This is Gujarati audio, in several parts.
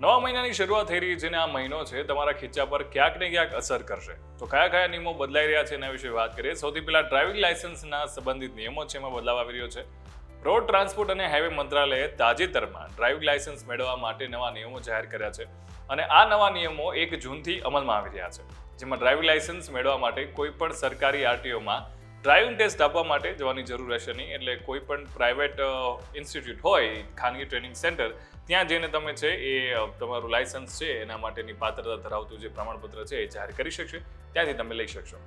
નવા મહિનાની શરૂઆત થઈ રહી છે અને આ મહિનો છે તમારા ખીચા પર ક્યાંક ને ક્યાંક અસર કરશે. તો કયા કયા નિયમો બદલાઈ રહ્યા છે એના વિશે વાત કરીએ. સૌથી પહેલા ડ્રાઇવિંગ લાયસન્સના સંબંધિત નિયમો છે એમાં બદલાવ આવી રહ્યો છે. રોડ ટ્રાન્સપોર્ટ અને હાઈવે મંત્રાલયે તાજેતરમાં ડ્રાઇવિંગ લાયસન્સ મેળવવા માટે નવા નિયમો જાહેર કર્યા છે અને આ નવા નિયમો એક જૂનથી અમલમાં આવી રહ્યા છે. જેમાં ડ્રાઇવિંગ લાયસન્સ મેળવવા માટે કોઈપણ સરકારી આરટીઓમાં ડ્રાઇવિંગ ટેસ્ટ આપવા માટે જવાની જરૂર રહેશે નહીં. એટલે કોઈ પણ પ્રાઇવેટ ઇન્સ્ટિટ્યૂટ હોય, ખાનગી ટ્રેનિંગ સેન્ટર, ત્યાં જઈને તમે છે એ તમારું લાયસન્સ છે, એના માટેની પાત્રતા ધરાવતું જે પ્રમાણપત્ર છે એ જાહેર કરી શકશે. ત્યાંથી તમે લઈ શકશો.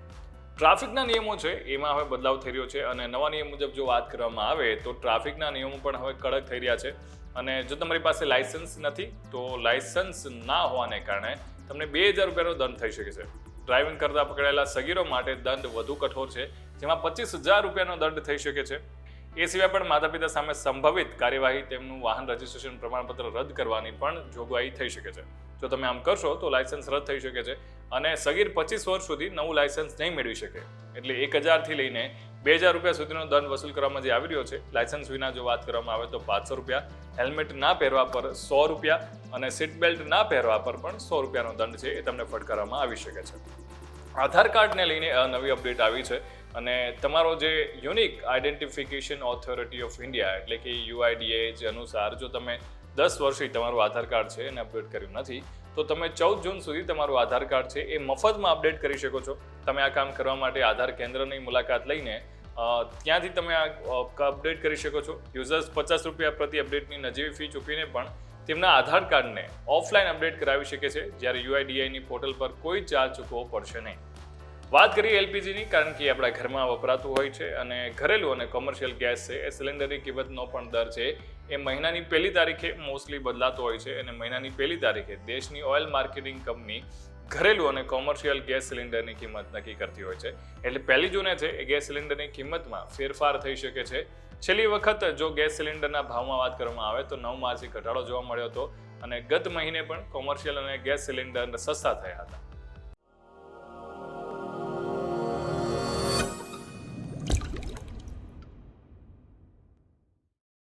ટ્રાફિકના નિયમો છે, એમાં હવે બદલાવ થઈ રહ્યો છે અને નવા નિયમ મુજબ જો વાત કરવામાં આવે, તો ટ્રાફિકના નિયમો પણ હવે કડક થઈ રહ્યા છે. અને જો તમારી પાસે લાયસન્સ નથી, તો લાયસન્સ ના હોવાને કારણે તમને બે હજાર રૂપિયાનો દંડ થઈ શકે છે. ડ્રાઇવિંગ કરતાં પકડાયેલા સગીરો માટે દંડ વધુ કઠોર છે. જેમાં પચીસ હજાર રૂપિયાનો દંડ થઈ શકે છે. એ સિવાય પણ માતા પિતા સામે સંભવિત કાર્યવાહી તેમનું વાહન રજીસ્ટ્રેશન પ્રમાણપત્ર રદ કરવાની પણ જોગવાઈ થઈ શકે છે. જો તમે આમ કરશો તો લાયસન્સ રદ થઈ શકે છે અને સગીર પચીસ વર્ષ સુધી નવું લાયસન્સ નહીં મેળવી શકે. એટલે એક હજારથી લઈને બે હજાર રૂપિયા સુધીનો દંડ વસૂલ કરવામાં જે આવી રહ્યો છે લાયસન્સ વિના જો વાત કરવામાં આવે તો પાંચસો રૂપિયા હેલ્મેટ ના પહેરવા પર સો રૂપિયા અને સીટ બેલ્ટ ના પહેરવા પર પણ સો રૂપિયાનો દંડ છે એ તમને ફટકારવામાં આવી શકે છે. આધાર કાર્ડને લઈને નવી અપડેટ આવી છે. અને તમારો જે unique identification authority of India એટલે કે યુઆઈડીએચ અનુસાર જો તમે દસ વર્ષથી તમારું આધાર કાર્ડ છે એને અપડેટ કર્યું નથી, તો તમે ચૌદ જૂન સુધી તમારું આધાર કાર્ડ છે એ મફતમાં અપડેટ કરી શકો છો. તમે આ કામ કરવા માટે આધાર કેન્દ્રની મુલાકાત લઈને ત્યાંથી તમે આ અપડેટ કરી શકો છો. યુઝર્સ પચાસ રૂપિયા પ્રતિ અપડેટની નજીવી ફી ચૂકવીને પણ તેમના આધાર કાર્ડને ઓફલાઈન અપડેટ કરાવી શકે છે, જ્યારે યુઆઈડીઆઈની પોર્ટલ પર કોઈ ચાર્જ ચૂકવો પડશે નહીં. વાત કરીએ એલપીજીની, કારણ કે આપણા ઘરમાં વપરાતું હોય છે અને ઘરેલું અને કોમર્શિયલ ગેસ છે, એ સિલિન્ડરની કિંમતનો પણ દર છે. એ મહિનાની પહેલી તારીખે મોસ્ટલી બદલાતો હોય છે અને મહિનાની પહેલી તારીખે દેશની ઓઇલ માર્કેટિંગ કંપની ઘરેલું અને કોમર્શિયલ ગેસ સિલિન્ડરની કિંમત નક્કી કરતી હોય છે. એટલે પહેલી જૂને છે, એ ગેસ સિલિન્ડરની કિંમતમાં ફેરફાર થઈ શકે છે. છેલ્લી વખત જો ગેસ સિલિન્ડરના ભાવમાં વાત કરવામાં આવે તો નવ માર્ચે ઘટાડો જોવા મળ્યો હતો અને ગત મહિને પણ કોમર્શિયલ અને ગેસ સિલિન્ડર સસ્તા થયા હતા.